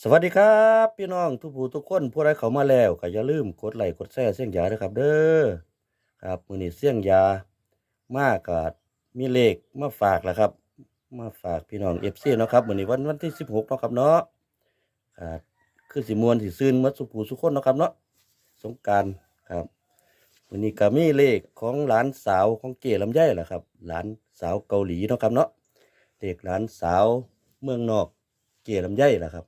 สวัสดีครับ พี่น้องทุกผู้ทุกคนผู้ใดเขามาแล้วก็อย่าลืมกดไลค์กดแชร์เสียงยาด้วยครับเด้อครับมือนี้เสียงยามากก็มีเลขมาฝากแล้วครับ มาฝากพี่น้อง FC เนาะครับมือนี้วันวันที่16เนาะครับเนาะครับคือสิมวนสิซื่นหมดสุผู้สุคนเนาะครับเนาะสงการครับมือนี้ก็มีเลขของหลานสาวของเก๋ลำไยแหละครับหลานสาวเกาหลีเนาะครับเนาะเลขหลานสาวเมืองนอกเก๋ลำไยแหละครับ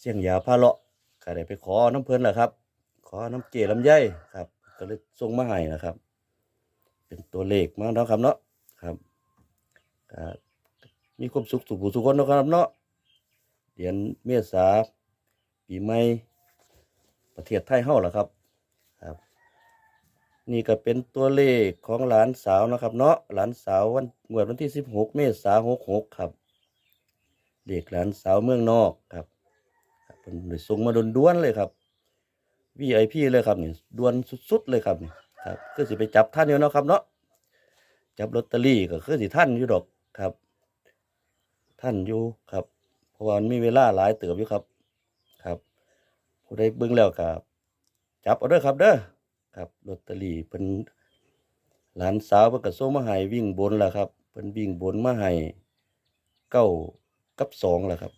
เสียงยาพาเลาะก็ได้ไปขอน้ำเพลินแหละครับ ขอน้ำเกลำไยครับ ก็เลยส่งมาให้นะครับ เป็นตัวเลขมาเนาะครับเนาะครับมีความสุขสุขภูสุขคนเนาะครับเนาะเดือนเมษาปีใหม่ประเทศไทยเฮาล่ะครับครับ นี่ก็เป็นตัวเลขของหลานสาวนะครับ เนาะหลานสาววันงวดวันที่16เมษายน66ครับ เด็กหลานสาวเมืองนอกครับ เพิ่นส่งมาด่วนๆเลยครับ VIP เลยครับนี่ด่วนสุดๆเลยครับนี่ครับคือสิไปจับท่านอยู่เนาะครับเนาะจับลอตเตอรี่ก็คือสิท่านอยู่ดอกครับ ท่านอยู่ครับ เพราะว่ามันมีเวลาหลายเติบอยู่ครับ ครับผู้ใดเบิ่งแล้วก็จับเอาเด้อครับเด้อครับลอตเตอรี่เพิ่นหลานสาวเพิ่นก็ส่งมาให้วิ่งบนแล้วครับเพิ่นวิ่งบนมาให้เก้ากับสองแล้วครับ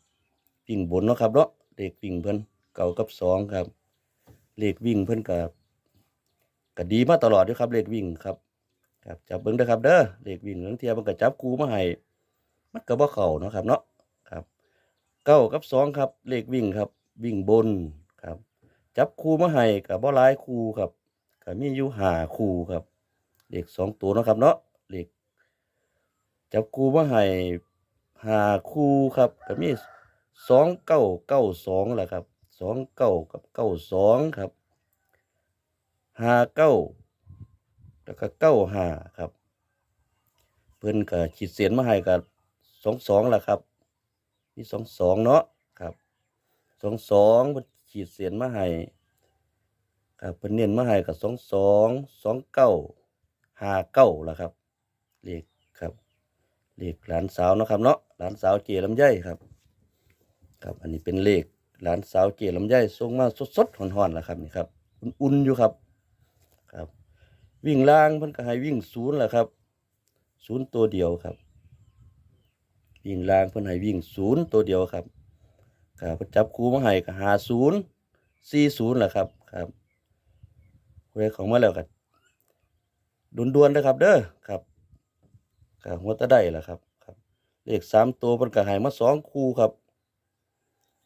วิ่งบนเนาะครับเนาะ เลขวิ่งเพิ่นเก่ากับสองครับ เลขวิ่งเพิ่นกับก็ดีมาตลอดอยู่ครับเลขวิ่งครับครับจับเบิ่งเด้ครับเด้อเลขวิ่งทั้งเทียมันก็จับคูมาให้มันก็บ่เข้าเนาะครับเนาะครับเก้ากับสองครับ เลขวิ่งครับ วิ่งบนครับ จับคูมาให้ก็บ่หลายคูครับก็มีอยู่หาคูครับเลขสองตัวเนาะครับเนาะเลขจับคูมาให้หาคูครับก็มี สองเก้าเก้าสองแหละครับสองเก้ากับเก้าสองครับห้าเก้าแล้วก็เก้าห้าครับ เพิ่อนก็ขีดเสียนมาให้กับสองสองแหละครับมีสองสองเนาะครับสองสองเพิ่นขีดเสียนมาให้ครับเพิ่อนเน้นมาให้กับสองสองสองเก้าห้าเก้าแหละครับเลขครับเลขหลานสาวนะครับเนาะหลานสาวเจลำไยครับ ครับ อันนี้เป็นเลขหลานสาวเกลำไยส่งมาสดๆห่อนๆแล้วครับนี่ครับ อุ่นๆอยู่ครับ ครับ วิ่งล่างเพิ่นก็ให้วิ่งศูนย์แหละครับศูนย์ตัวเดียวครับ วิ่งล่างเพิ่นให้วิ่งศูนย์ตัวเดียวครับครับจับคู่มาให้ก็หาศูนย์สี่ศูนย์แหละครับครับผู้ใดของมาแล้วก็ด่วนๆนะครับ เด้อครับครับหัวตะได้แหละครับครับ เลขสามตัวเพิ่นก็ให้มาสองคู่ครับ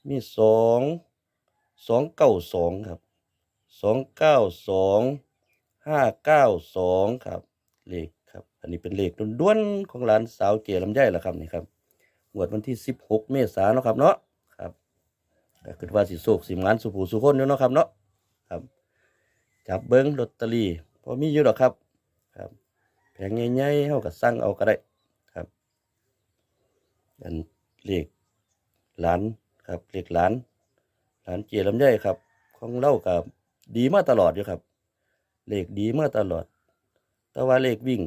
มีสองสองเก้าสองครับสองเก้าสองห้าเก้าสองครับเลขครับ อันนี้เป็นเลขด้วนๆของหลานสาวเก๋ลำไยละครับนี่ครับงวดวันที่สิบหกเมษายนเนาะครับเนาะครับก็คือว่าสิโศกสิมงานสุผูสุคนเนาะครับเนาะครับ จับเบิ้งลอตเตอรี่พอมีอยู่ดอกครับครับแผงใหญ่ๆเฮาก็สั่งเอาก็ได้ครับอันเลขหลาน ครับเหลขหลานหลานเจลำไยครับ ของเรากับดีมาตลอดอยู่ครับเหลขดีมาตลอด แต่ว่าเหลขวิ่ง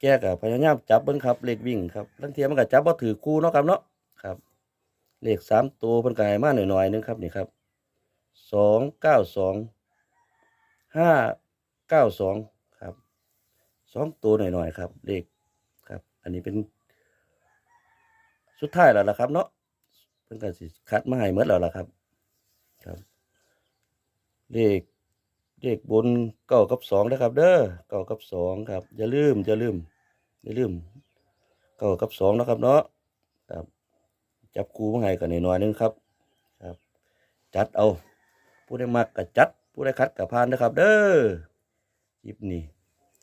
แกกับพยายามจับเบิ้งครับเหลขวิ่งครับลังเทียมันก็จับว่าถือคู่เนาะครับเนาะครับเหลขสามตัวมันก็ให้มาหน่อยๆนึงครับนี่ครับสองเก้าสองห้าเก้าสองครับสองตัวหน่อยๆครับเลขครับ อันนี้เป็น สุดท้ายแล้วล่ะครับ เนาะเพิ่นก็สิคัดมาให้หมดแล้วล่ะครับ ครับ เลขเลขบนเก้ากับสองนะครับ เด้อเก้ากับสองครับ อย่าลืมอย่าลืมอย่าลืมเก้ากับสองนะครับ เนาะครับ จับคูมาให้กันหน่อยนึงครับ ครับ จัดเอาผู้ใดมักก็จัด ผู้ใดคัดก็ผ่านนะครับ เด้อคลิปนี้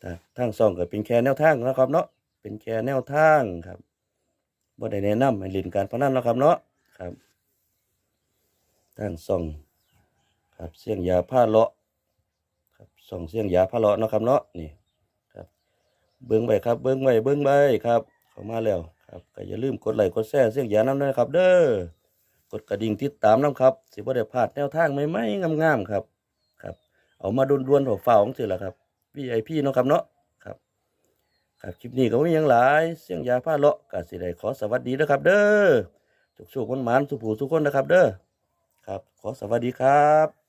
ครับทางซองก็เป็นแค่แนวทางนะครับ เนาะเป็นแค่แนวทางครับ บ่ได้แนะนำให้เล่นการพนันเนาะครับเนาะครับทางส่องครับเสียงยาผ้าเลาะครับส่องเสียงยาผ้าเลาะเนาะครับเนาะนี่ครับ เบิ้งไปครับ เบิ้งไปเบิ้งไปครับ เข้ามาแล้วครับก็อย่าลืมกดไลค์กดแชร์เสียงยาน้ำด้วยนะครับ เด้อกดกระดิ่งติดตามน้ำครับ สิบ่ได้พลาดแนวทางใหม่งามๆครับ ครับ เอามาดวนๆหัวฝ่าของสิละครับ VIP เนาะครับเนาะ ครับคลิปนี้ก็ไม่มียังหลายเสียงยาผ้าเลาะกสิได้ขอสวัสดีนะครับ เด้อทุกโชคมันหมานสุขผูสุขคนนะครับ เด้อครับ ขอสวัสดีครับ